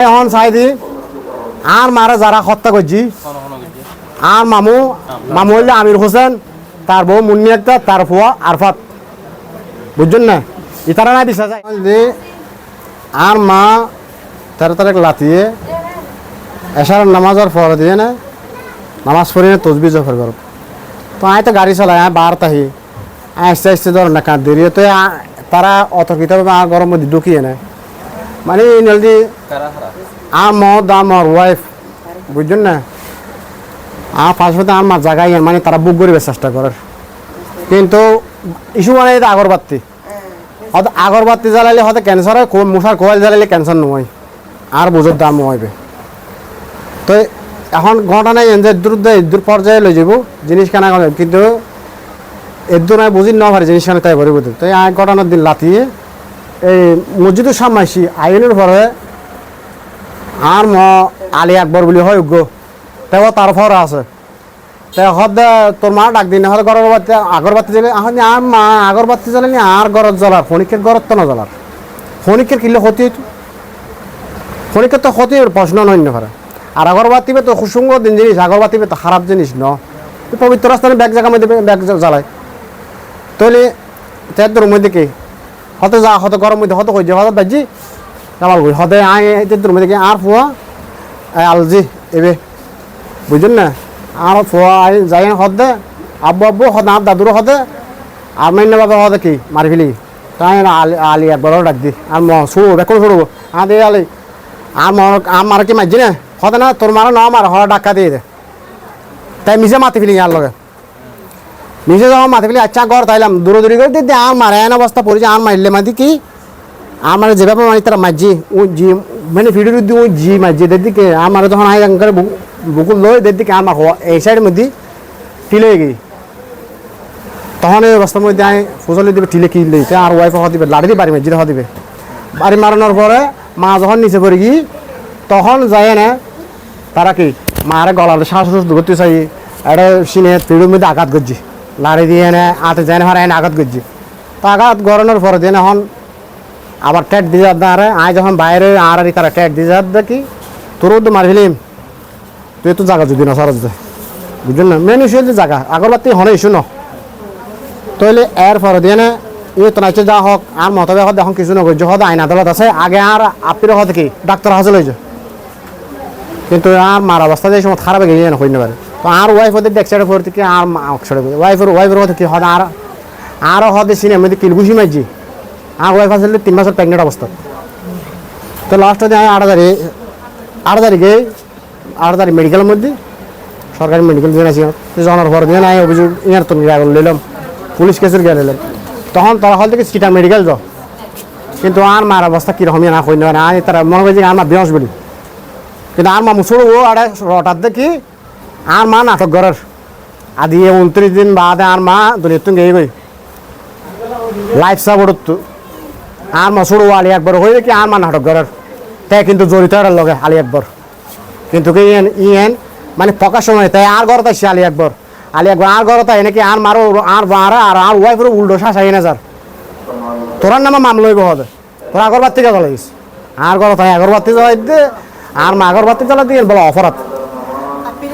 এখন সাইদি আর মারা যারা হত্যা করছি আর মামু মামু হইলে আমির হোসেন তার বউ মুন্নি একটা তার ফুয়া আরফাত বুঝছেন না ইতারা না বিশ্বাস যায়। আর মা তেরো তারিখ লাতিয়ে এসার নামাজের পর দিয়ে না? নামাজ পড়ি না তসবি জফর করব তো আয় তো গাড়ি চালায় আয় বার তাহি আস্তে আস্তে ধর না কাঁদ দিয়ে তো তারা অতর্কিত আর গরম মধ্যে ঢুকিয়ে নেয় মানে নলদি মদ আমার ওয়াইফ বুঝছেন না? আর পাশে আর মার জায়গায় মানে তারা বুক করিবে চেষ্টা করে কিন্তু ইস্যু মানে এটা আগরবাতি হয়তো আগরবাতি জ্বালাইলে হয়তো ক্যান্সার হয় মশার কোয়াল জ্বালাইলে ক্যান্সার নয় আর বুঝোর দাম হইবে। তো এখন ঘটনা এনজয় দূর দূর পর্যায়ে লই যাব জিনিস কেনা কিন্তু এদুর আমি বুঝি ন পারি জিনিস কেনা তাই ভরি বুঝি তো এই ঘটনার দিন লাতিয়ে এই মসজিদের সামাইছি আইনের পরে আর ম আলী আকবর বুলি হয় উগ্র তেও তার ফর আছে। তে হদ তোর মা ডাক দিন হদ গরর বাতি আগরবাতি জ্বলে এখন আর মা আগরবাতি জ্বলে আর গরত জ্বলার ফণিকের গরত তো না জ্বলার ফণিকের কিনলে ক্ষতি হইতো ফণিকের তো ক্ষতি প্রশ্ন নয় না আর আগরবাতি তো সুসঙ্গ দিন জিনিস আগরবাতি তো খারাপ জিনিস ন? পবিত্র স্থানে ব্যাগ জায়গা মধ্যে ব্যাগ জ্বালায়। তাহলে তের মধ্যে কি? হতে যা, হতে গরম মধ্যে হতে কই যে, হতে বাজি। কামাল কই, হতে আই তের মধ্যে আর ফুয়া আলজি, এবে। বুঝছেন না? আর ফুয়া আই যাই হদে আব্বু আব্বু হদে আর দাদুর হদে আর মান্য বাবা হদে কি? মারি ফেলি। তাই না, আলি আলি একবার ডাক দি। আর ম শুরু বেকল শুরু আর দে আলি। আর মর আর মার কি মারছি না? হদে না, তোর মারা না, মার হর ডাক্কা দিয়ে দে। তাই মিশে মাতি ফেলি আর লগে। নিজে যখন মাথা ফেলে আচ্ছা ঘর তাইলাম। দূরে দূরে করে দিদি আর মারে, এন অবস্থা পড়েছে আর মারলে মাদি কি? আমার যেভাবে মারি, তারা মারজি ও জি মানে ভিডিও দি ও জি মারজি দিদিকে আমার যখন আই করে বুকুল লই দিদিকে আমার হওয়া এই সাইডের মধ্যে টিলে গই তখন এই অবস্থার মধ্যে আমি ফসলি দিবে টিলে কি লইতে আর ওয়াইফ হওয়া দিবে লাড়ি দিয়ে বাড়ি মারজি হওয়া দিবে। বাড়ি মারানোর পরে মা যখন নিচে পড়ে গি তখন যায় না তারা কি? মারে গলার শ্বাস করতে চাই এটা সিনে পিড়ির মধ্যে আঘাত করছি। লাড়ি দিয়ে এনে আতে যায় না হারে এনে আঘাত করছি। তো আঘাত গড়ানোর পরে দিয়ে এখন আবার ট্যাট দিয়ে যাত আরে আয় যখন বাইরে আর আর তারা ট্যাট দিয়ে যাত দেখি তোরও তো মারি ফেলিম তুই তো জায়গা যদি না সরজ বুঝলেন না? মেন ইস্যু জায়গা আগরবাতি হনে ইস্যু ন। তাহলে এর পরে দিয়ে না ই তো নাইছে যা হোক, আর মতবে হদ এখন কিছু নগর হদ আইন আদালত আছে, আগে আর আপির হদ কি ডাক্তার হাজল হয়েছে কিন্তু আর মার অবস্থা যে সময় খারাপ গিয়ে হইতে পারে। তো আর ওয়াইফ ওদের দেখছে পর থেকে আর অক্সরে ওয়াইফের ওয়াইফের হতে কি হদ আর আরও হদে সিনেমা মধ্যে কিলগুছি মারছি। আর ওয়াইফ আসলে তিন মাসের প্রেগনেন্ট অবস্থা। তো লাস্ট দিয়ে আট হাজারে আট তারিখে আট তারিখ মেডিকেলের মধ্যে, সরকারি মেডিকেল দিয়ে আসি। জানার পর দিয়ে নাই, অভিযোগ ইয়ার তো নিলাম পুলিশ কেসের গিয়ে নিলাম তখন তারা হল থেকে সিটা মেডিকেল যাও কিন্তু আর মার অবস্থা কীরকম না পারে আর তারা মনে করছে আমার বেহস বলি। কিন্তু আর মা মুসুর ও আড়ে রটার দেখি আর মা নাটক ঘরের। আদি উনত্রিশ দিন বাদে আর মা তুমি গেই গই লাইফ সাপোর্ট আর মসুর ও আলী একবার হয়ে কি আর মা নাটক ঘরের। তাই কিন্তু জড়িত লগে আলী একবার। কিন্তু কি ইয়েন ইয়েন মানে পকা সময় তাই আর ঘর তাই আলী একবার। আলী একবার আর ঘর তাই নাকি আর মারো আর মারা আর আর ওয়াইফের উল্টো শাসাই না যার তোরার নামে মামলা হইব হবে। তোরা আগরবাতি জ্বালা লাগিস আর ঘর তাই আগরবাতি জ্বালাই দে আর মা আগরবাতি জ্বালা দিয়ে বলো অপরাধ।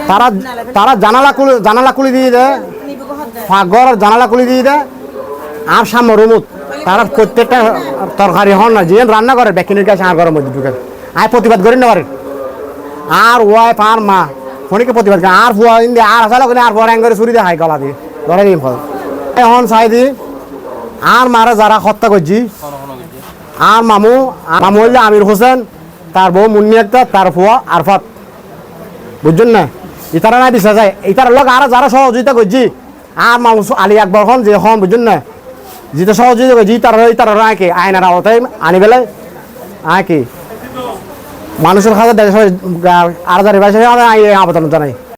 তারা তারা জানালা খুলে জানালা খুলে দিয়ে দেয়। ফাঁকঘর জানালা খুলে দিয়ে দেয়। আর সামনে রুমুত। তারা প্রত্যেকটা তরকারি হন না। যে রান্না করে, বেকিনের কাছে আর ঘরের মধ্যে ঢুকে। আয় প্রতিবাদ করি না পারে আর ওয়াইফ আর মা। ফোনকে প্রতিবাদ করে আর ফুয়া ইন্দি, আর আসালো করে আর ফুয়ার অ্যাঙ্গরে ছুরি দেখায় গলা দিয়ে। ধরে দিন ফল। এখন চাই দি আর মারা যারা হত্যা করছি। আর মামু মামু হইলে আমির হোসেন, তার বউ মুন্নি একটা, তার ফুয়া আরফাত। বুঝছেন না? ইতারা নাই দিছা যায় ইতার লগ আর যারা সহযোগিতা করছি আর মানুষ আলী আকবর হন যে হন বুঝুন না যেটা সহযোগিতা করছি ইতার তার আঁকে আয়নার আওতায় আনি বেলে আঁকি মানুষের খাতে দেশ আর যারা আবেদন জানাই